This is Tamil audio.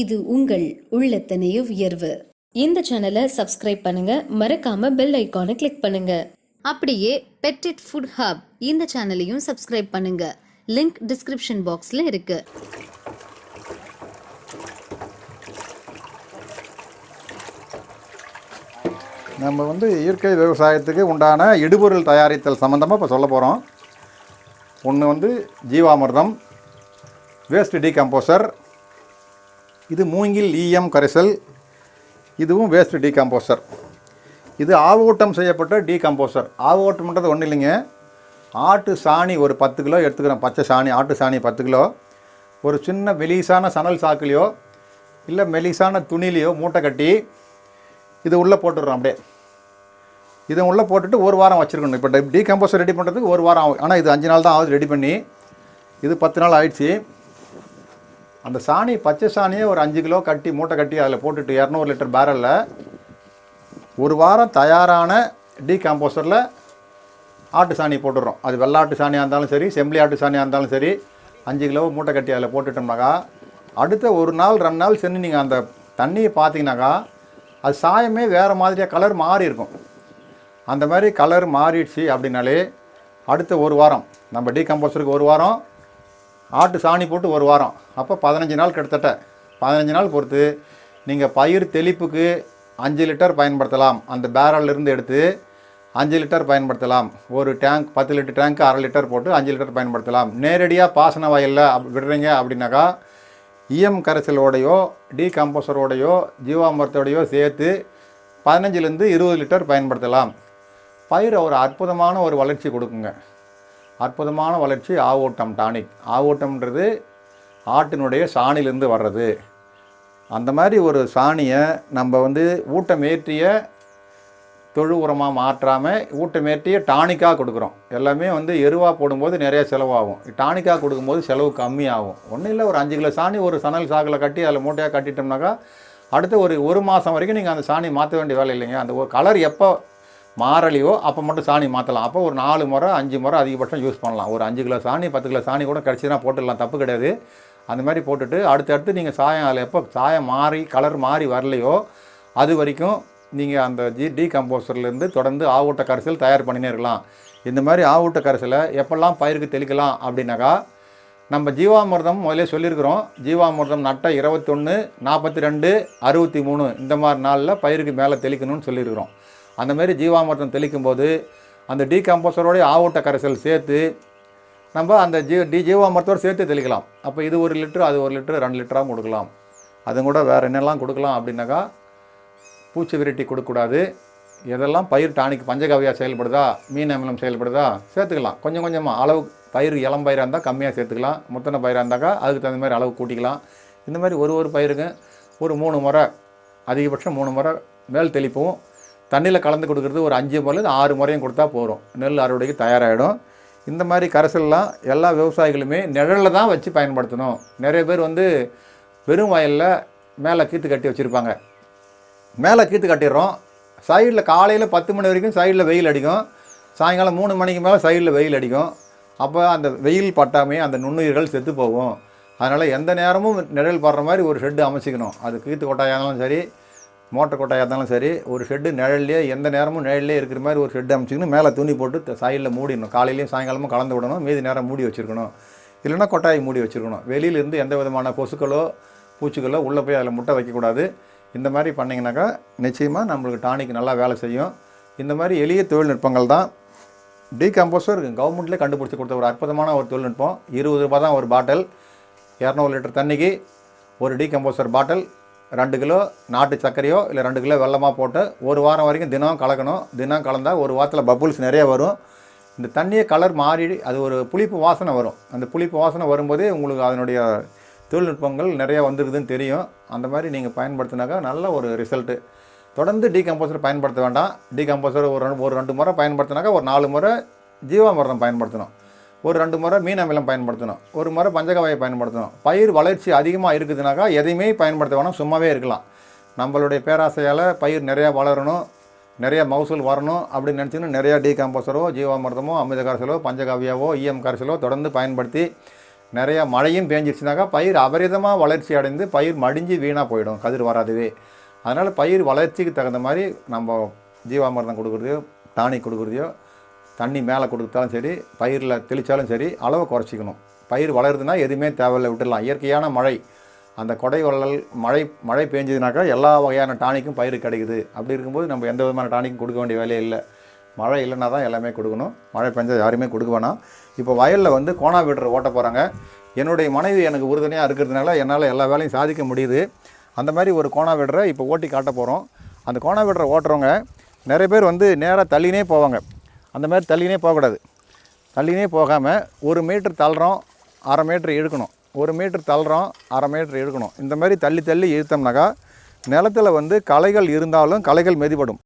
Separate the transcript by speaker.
Speaker 1: இது உங்கள் உள்ளத்தனைய உயர்வு. இந்த சேனலை சப்ஸ்கிரைப் பண்ணுங்க. மறக்காம பெல் ஐக்கானை கிளிக் பண்ணுங்க. அப்படியே பெட்டிட் ஃபுட் ஹப் இந்த சேனலையும் சப்ஸ்கிரைப் பண்ணுங்க. லிங்க் டிஸ்கிரிப்ஷன் பாக்ஸ்ல இருக்கு.
Speaker 2: நம்ம வந்து இயற்கை விவசாயத்துக்கு உண்டான இடுபொருள் தயாரித்தல் சம்மந்தமாக இப்போ சொல்ல போகிறோம் ஒன்று வந்து ஜீவாமிர்தம் வேஸ்ட் டீகம்போசர் இது மூங்கில் ஈயம் கரைசல். இதுவும் வேஸ்ட் டீகம்போசர் இது ஆவோட்டம் செய்யப்பட்ட டீகம்போசர் ஆவோட்டம்ன்றது ஒன்றும் இல்லைங்க. ஆட்டு சாணி ஒரு பத்து கிலோ எடுத்துக்கிறோம். பச்சை சாணி ஆட்டு சாணி பத்து கிலோ. ஒரு சின்ன மெலிசான சணல் சாக்குலையோ இல்லை மெலிசான துணிலையோ மூட்டை கட்டி இது உள்ளே போட்டுடுறோம் அப்படியே. இதை உள்ளே போட்டுட்டு ஒரு வாரம் வச்சுருக்கணும். இப்போ டீகம்போசர் ரெடி பண்ணுறதுக்கு ஒரு வாரம் ஆகும். ஆனால் இது அஞ்சு நாள் தான் ஆகுது ரெடி பண்ணி. இது பத்து நாள் ஆயிடுச்சு. அந்த சாணி பச்சை சாணியை ஒரு அஞ்சு கிலோ கட்டி மூட்டை கட்டி அதில் போட்டுட்டு இரநூறு லிட்டர் பேரலில் ஒரு வாரம் தயாரான டீகாம்போசரில் ஆட்டு சாணி போட்டுடுறோம். அது வெள்ளாட்டு சாணியாக இருந்தாலும் சரி செம்பிளி ஆட்டு சாணியாக இருந்தாலும் சரி அஞ்சு கிலோ மூட்டை கட்டி அதில் போட்டுட்டோம்னாக்கா அடுத்த ஒரு நாள் ரெண்டு நாள் சென்று நீங்கள் அந்த தண்ணியை பார்த்தீங்கன்னாக்கா அது சாயமே வேறு மாதிரியாக கலர் மாறி இருக்கும். அந்த மாதிரி கலர் மாறிடுச்சு அப்படின்னாலே அடுத்த ஒரு வாரம் நம்ம டீகம்போசருக்கு ஒரு வாரம் ஆட்டு சாணி போட்டு ஒரு வாரம். அப்போ பதினஞ்சு நாள் கிட்டத்தட்ட. பதினஞ்சு நாள் பொறுத்து நீங்கள் பயிர் தெளிப்புக்கு அஞ்சு லிட்டர் பயன்படுத்தலாம். அந்த பேரல்லிருந்து எடுத்து அஞ்சு லிட்டர் பயன்படுத்தலாம். ஒரு டேங்க் பத்து லிட்டர் டேங்க் அரை லிட்டர் போட்டு அஞ்சு லிட்டர் பயன்படுத்தலாம். நேரடியாக பாசன வயலில் விடுறீங்க அப்படின்னாக்கா இஎம் கரைசலோடையோ டீகம்போசரோடையோ ஜீவாமரத்தோடையோ சேர்த்து பதினஞ்சுலேருந்து இருபது லிட்டர் பயன்படுத்தலாம். பயிர் ஒரு அற்புதமான ஒரு வளர்ச்சி கொடுக்குங்க. அற்புதமான வளர்ச்சி ஆவோட்டம் டானிக். ஆவோட்டம்ன்றது ஆட்டினுடைய சாணிலேருந்து வர்றது. அந்த மாதிரி ஒரு சாணியை நம்ம வந்து ஊட்டமேற்றிய தொழு உரமாக மாற்றாமல் ஊட்டமேற்றிய டானிக்காக கொடுக்குறோம். எல்லாமே வந்து எருவாக போடும்போது நிறைய செலவாகும். டானிக்காக கொடுக்கும்போது செலவு கம்மியாகும். ஒன்றும் இல்லை ஒரு அஞ்சு கிலோ சாணி ஒரு சணல் சாக்கில் கட்டி அதில் மூட்டையாக கட்டிட்டோம்னாக்கா அடுத்த ஒரு ஒரு மாதம் வரைக்கும் நீங்கள் அந்த சாணி மாற்ற வேண்டிய வேலை இல்லைங்க. அந்த ஒரு கலர் எப்போ மாறலையோ அப்போ மட்டும் சாணி மாற்றலாம் அப்போ ஒரு நாலு முறை அஞ்சு முறை அதிகபட்சம் யூஸ் பண்ணலாம். ஒரு அஞ்சு கிலோ சாணி பத்து கிலோ சாணி கூட கிடச்சினா போட்டுடலாம். தப்பு கிடையாது. அந்த மாதிரி போட்டுட்டு அடுத்தடுத்து நீங்கள் சாயம் அதில் எப்போ சாயம் மாறி கலர் மாறி வரலையோ அது வரைக்கும் நீங்கள் அந்த ஜி டீகம்போசர்லேருந்து தொடர்ந்து ஆவூட்ட கரைசல் தயார் பண்ணினே இருக்கலாம். இந்த மாதிரி ஆவூட்ட கரைசலை எப்பெல்லாம் பயிருக்கு தெளிக்கலாம் அப்படின்னாக்கா நம்ம ஜீவாமிர்தம் முதலே சொல்லியிருக்கிறோம். ஜீவாமிர்தம் நட்ட இருபத்தொன்று நாற்பத்தி ரெண்டு அறுபத்தி மூணு இந்த மாதிரி நாளில் பயிருக்கு மேலே தெளிக்கணும்னு சொல்லியிருக்கிறோம். அந்த மாதிரி ஜீவாமிர்தம் தெளிக்கும் போது அந்த டீகம்போசரோடைய ஆவூட்ட கரைசல் சேர்த்து நம்ம அந்த ஜீ டி ஜீவாமிரத்தோடு சேர்த்து தெளிக்கலாம். அப்போ இது ஒரு லிட்டர் அது ஒரு லிட்டர் ரெண்டு லிட்டராகவும் கொடுக்கலாம். அது கூட வேறு என்னெல்லாம் கொடுக்கலாம் அப்படின்னாக்கா பூச்சி விரட்டி கொடுக்கக்கூடாது. எதெல்லாம் பயிர் டானிக் பஞ்சகவியாக செயல்படுதா மீன் அமிலம் செயல்படுதா சேர்த்துக்கலாம். கொஞ்சம் கொஞ்சமாக அளவு பயிர் இளம் பயிராக இருந்தால் கம்மியாக சேர்த்துக்கலாம். முத்தனை பயிராக இருந்தாக்கா அதுக்கு தகுந்த மாதிரி அளவு கூட்டிக்கலாம். இந்த மாதிரி ஒரு ஒரு பயிருக்கும் ஒரு மூணு முறை அதிகபட்சம் மூணு முறை மேல் தெளிப்போம். தண்ணியில் கலந்து கொடுக்குறது ஒரு அஞ்சு முறை ஆறு முறையும் கொடுத்தா போதும். நெல் அறுவடைக்கு தயாராகிடும் இந்த மாதிரி கரைசல்லாம் எல்லா விவசாயிகளுமே நிழலில் தான் வச்சு பயன்படுத்தணும். நிறைய பேர் வந்து வெறும் வயலில் மேலே கீத்து கட்டி வச்சுருப்பாங்க. மேலே கீத்து கட்டிடுறோம். சைடில் காலையில் பத்து மணி வரைக்கும் சைடில் வெயில் அடிக்கும். சாயங்காலம் மூணு மணிக்கு மேலே சைடில் வெயில் அடிக்கும். அப்போ அந்த வெயில் பட்டாமே அந்த நுண்ணுயிர்கள் செத்து போகும். அதனால் எந்த நேரமும் நிழல் படுற மாதிரி ஒரு ஷெட்டு அமைச்சிக்கணும். அது கீத்து கொட்டாயாக இருந்தாலும் சரி மோட்டர் கொட்டாயாக இருந்தாலும் சரி ஒரு ஷெட்டு நிழல்லையே எந்த நேரமும் நிழல்லே இருக்கிற மாதிரி ஒரு ஷெட்டு அமைச்சிக்கணும் மேலே துணி போட்டு சாயலில் மூடிடணும். காலையிலையும் சாயங்காலமும் கலந்து விடணும். மீதி நேரம் மூடி வச்சுருக்கணும். இல்லைன்னா கொட்டாயை மூடி வச்சுருக்கணும். வெளியிலேருந்து எந்த விதமான கொசுக்களோ பூச்சிகளோ உள்ளே போய் அதில் முட்டை வைக்கக்கூடாது. இந்த மாதிரி பண்ணிங்கனாக்கா நிச்சயமாக நம்மளுக்கு டானிக் நல்லா வேலை செய்யும். இந்த மாதிரி எளிய தொழில்நுட்பங்கள் தான். டீகம்போசர் கவர்மெண்ட்லேயே கண்டுபிடிச்சி கொடுத்த ஒரு அற்புதமான ஒரு தொழில்நுட்பம். இருபது ரூபா தான் ஒரு பாட்டில். இரநூறு லிட்டர் தண்ணிக்கு ஒரு டீகம்போசர் பாட்டில். ரெண்டு கிலோ நாட்டு சர்க்கரையோ இல்லை ரெண்டு கிலோ வெள்ளமாக போட்டு ஒரு வாரம் வரைக்கும் தினம் கலக்கணும். தினம் கலந்தால் ஒரு வாரத்தில் பபுல்ஸ் நிறைய வரும். இந்த தண்ணியை கலர் மாறி அது ஒரு புளிப்பு வாசனை வரும். அந்த புளிப்பு வாசனை வரும்போதே உங்களுக்கு அதனுடைய தொழில்நுட்பங்கள் நிறையா வந்துருக்குதுன்னு தெரியும். அந்த மாதிரி நீங்கள் பயன்படுத்தினாக்கா நல்ல ஒரு ரிசல்ட்டு தொடர்ந்து டீகம்போசர் பயன்படுத்த வேண்டாம். டீகம்போசர் ஒரு ரெண்டு ஒரு ரெண்டு முறை பயன்படுத்தினாக்கா ஒரு நாலு முறை ஜீவாமிரதம் பயன்படுத்தணும். ஒரு ரெண்டு முறை மீன் அமிலம் பயன்படுத்தணும். ஒரு முறை பஞ்சகவாயை பயன்படுத்தணும். பயிர் வளர்ச்சி அதிகமாக இருக்குதுனாக்கா எதையுமே பயன்படுத்த வேணாம் சும்மாவே இருக்கலாம். நம்மளுடைய பேராசையால் பயிர் நிறையா வளரணும் நிறைய மகசூல் வரணும் அப்படின்னு நினச்சின்னு நிறையா டீகம்போசரோ ஜீவாமிர்தமோ அமிர்த கரைசலோ பஞ்சகாவியாவோ இஎம் கரைசலோ தொடர்ந்து பயன்படுத்தி நிறையா மழையும் பேஞ்சிருச்சுனாக்கா பயிர் அபரிதமாக வளர்ச்சி அடைந்து பயிர் மடிஞ்சு வீணாக போயிடும் கதிர் வராதுவே. அதனால் பயிர் வளர்ச்சிக்கு தகுந்த மாதிரி நம்ம ஜீவாமிர்தம் கொடுக்குறதையோ டானிக் கொடுக்குறதையோ தண்ணி மேலே கொடுத்தாலும் சரி பயிரில் தெளித்தாலும் சரி அளவை குறைச்சிக்கணும். பயிர் வளருதுன்னா எதுவுமே தேவையில்லை விட்டுடலாம். இயற்கையான மழை அந்த கொடை வள்ளல் மழை மழை பெஞ்சதுனாக்கா எல்லா வகையான டானிக்கும் பயிர் கிடைக்குது. அப்படி இருக்கும்போது நம்ம எந்த விதமான டானிக்கும் கொடுக்க வேண்டிய வேலையே இல்லை. மழை இல்லைனா தான் எல்லாமே கொடுக்கணும். மழை பெஞ்சால் யாருமே கொடுக்க வேணாம். இப்போ வயலில் வந்து கோணா வீடர் ஓட்ட போகிறாங்க. என்னுடைய மனைவி எனக்கு உறுதுணையாக இருக்கிறதுனால என்னால் எல்லா வேலையும் சாதிக்க முடியுது. அந்த மாதிரி ஒரு கோணா வீடரை இப்போ ஓட்டி காட்ட போகிறோம். அந்த கோணா வீடரை ஓட்டுறவங்க நிறைய பேர் வந்து நேராக தள்ளினே போவாங்க. அந்த மாதிரி தள்ளினே போகக்கூடாது. தள்ளினே போகாமல் ஒரு மீட்டர் தள்ளுறோம் அரை மீட்ரு இழுக்கணும். ஒரு மீட்டர் தள்ளுறோம் அரை மீட்ரு இழுக்கணும். இந்த மாதிரி தள்ளி தள்ளி இழுத்தோம்னாக்கா நிலத்துல வந்து களைகள் இருந்தாலும் களைகள் மெதிப்படும்